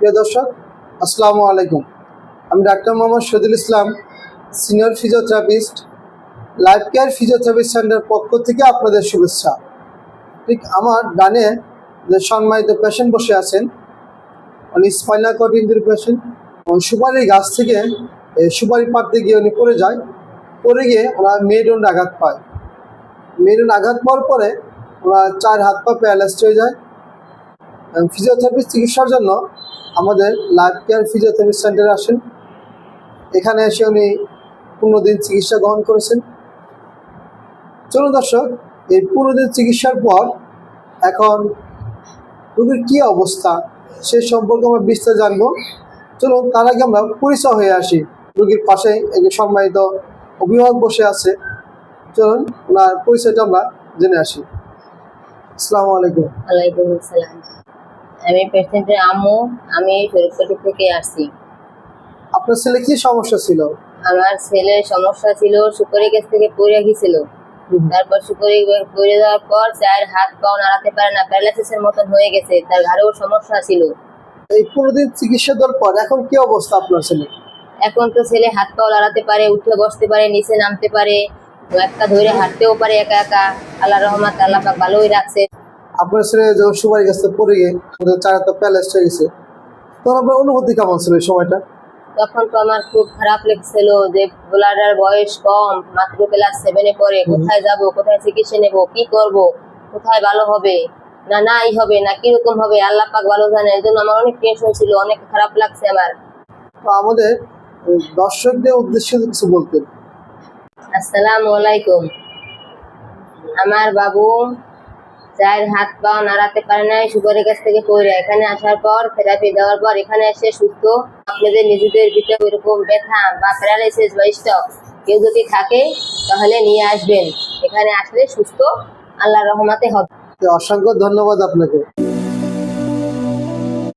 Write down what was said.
প্রিয় দর্শক, আসসালামু আলাইকুম। আমি doctor Mohammad Shahidul Islam, senior physiotherapist, Life Care Physiotherapy Centre পক্ষ থেকে আপনাদের শুভেচ্ছা। ঠিক আমার ডানে যে সম্মানিত পেশেন্ট বসে আছেন, উনি স্পাইনাল কর্ড ইঞ্জুরি পেশেন্ট সুপারি গাছ থেকে সুপারি পাড়তে গিয়ে উনি পড়ে যায়, পড়ে গিয়ে ওরা মেরুদণ্ড আঘাত পায়। মেরুদণ্ড আঘাত পাওয়ার পরে ওরা চার হাত পা প্যারালাইজড হয়ে যায় ফিজিওথেরাপি চিকিৎসার জন্য আমাদের লাইফ কেয়ার ফিজিওথেরাপি সেন্টারে আসেন। এখানে এসে উনি পনেরো দিন চিকিৎসা গ্রহণ করেছেন। চলুন দর্শক, এই পনেরো দিন চিকিৎসার পর এখন রোগীর কী অবস্থা সে সম্পর্কে আমরা বিস্তার জানব। চলুন, তার আগে আমরা পরিচয় হয়ে আসি। রোগীর পাশে যে সম্মানিত অভিভাবক বসে আছে। চলুন, ওনার পরিচয়টা আমরা জেনে আসি। আসসালামু আলাইকুম। ওয়ালাইকুম আসসালাম। আমি পেশেন্টের আম্মু আমি শরীফপটি থেকে আসছি। আপনার ছেলে কি সমস্যা ছিল? আমার ছেলের সমস্যা ছিল সুপারি গাছ থেকে পড়ে গেছিল। তারপর সুপারি পড়ে যাওয়ার পর চার হাত পাও নাড়াতে পারে না প্যারালাইসিসের মতন হয়ে গেছে তার ঘাড়েও সমস্যা ছিল। এই পনেরো দিন চিকিৎসা দেওয়ার পর এখন কি অবস্থা আপনার ছেলে? এখন তো ছেলে হাত পাও নাড়াতে পারে উঠে বসতে পারে নিচে নামতে পারে একটা ধরে হাঁটতেও পারে একা একা। আল্লাহ রহমত আল্লাহ পাক ভালোই রাখছে। আপনার ছেলে যখন সুপারি পড়ে গিয়ে ওদের চারটা প্যালেস হয়ে গেছে তখন আপনার অনুভূতি কেমন ছিল এই সময়টা? তখন তো আমার খুব খারাপ লেগেছিল যে ব্লাডার বয়স কম মাত্র ক্লাস সেভেনে পড়ে কোথায় যাব কোথায় চিকিৎসা নেব কি করব কোথায় ভালো হবে না নাই হবে না কীরকম হবে আল্লাহ পাক ভালো জানে এই জন্য আমার অনেক টেনশন ছিল অনেক খারাপ লাগছে আমার। তো আমাদের দর্শকদের উদ্দেশ্যে কিছু বলতেন। আসসালামু আলাইকুম। আমার বাবু চার হাত পা নাড়াতে পারে নাই সুগারের কাছ থেকে পড়ে। এখানে আসার পর থেরাপি দেওয়ার পর এখানে এসে সুস্থ। আপনাদের নিজেদের ভিতরে ওইরকম ব্যথা বা প্যারালাইসিস বা স্টক কেউ যদি থাকে, তাহলে নিয়ে আসবেন। এখানে আসলে সুস্থ আল্লাহ রহমাতে হবে। অসংখ্য ধন্যবাদ আপনাকে।